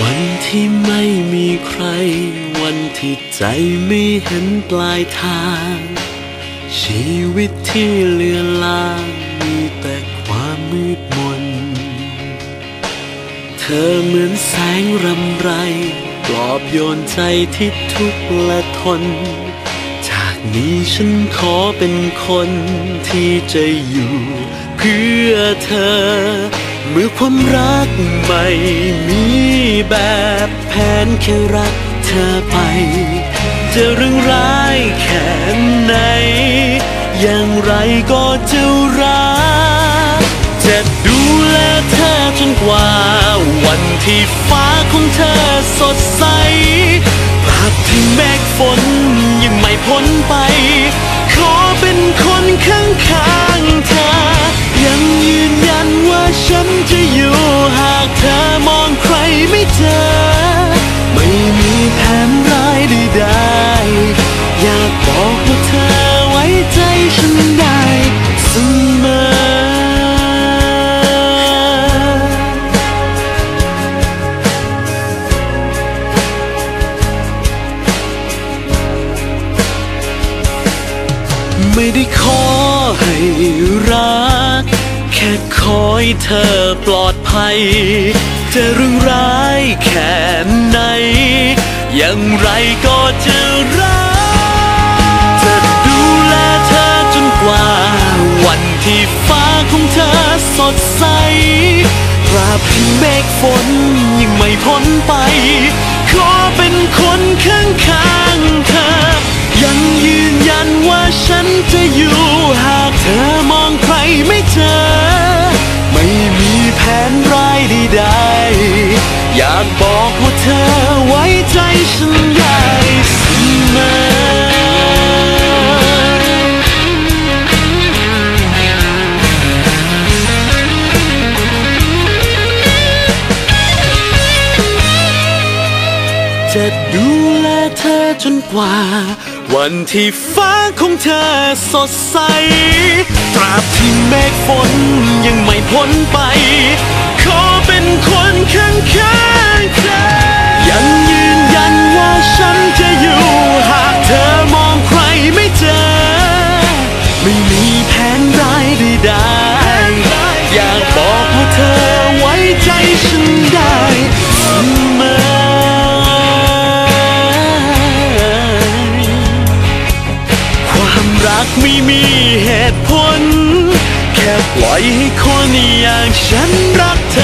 วันที่ไม่มีใคร วันที่ใจไม่เห็นปลายทาง ชีวิตที่เลือนลางมีแต่ความมืดมน เธอเหมือนแสงรำไรปลอบโยนใจที่ทุกข์และทน จากนี้ฉันขอเป็นคนที่จะอยู่เพื่อเธอ เมื่อความรักไม่มีแบบแผนแค่รักเธอไป จะเรื่องร้ายแค่ไหน อย่างไรก็จะรัก จะดูแลเธอจนกว่า วันที่ฟ้าของเธอสดใสภาพที่เมฆฝนยังไม่พ้นไป ขอเป็นคนข้าง ไม่ได้ขอให้รัก แค่ขอให้เธอปลอดภัย จะเรื่องร้ายแค่ไหน อย่างไรก็จะรัก จะดูแลเธอจนกว่า วันที่ฟ้าของเธอสดใสตราบที่เมฆฝนยังไม่พ้นไป ขอเป็นคนข้างข้างๆ ฉันจะอยู่หากเธอมองใครไม่เจอ ไม่มีแผนร้ายใดๆอยากบอกว่าเธอไว้ใจฉันได้เสมอ จะดูแลเธอจนกว่า วันที่ฟ้าของเธอสดใส ตราบที่เมฆฝนยังไม่พ้นไป ขอเป็นคนแค่ากไม่มีเหตุผล แค่ปล่อยให้คนอย่างฉันรักเธอ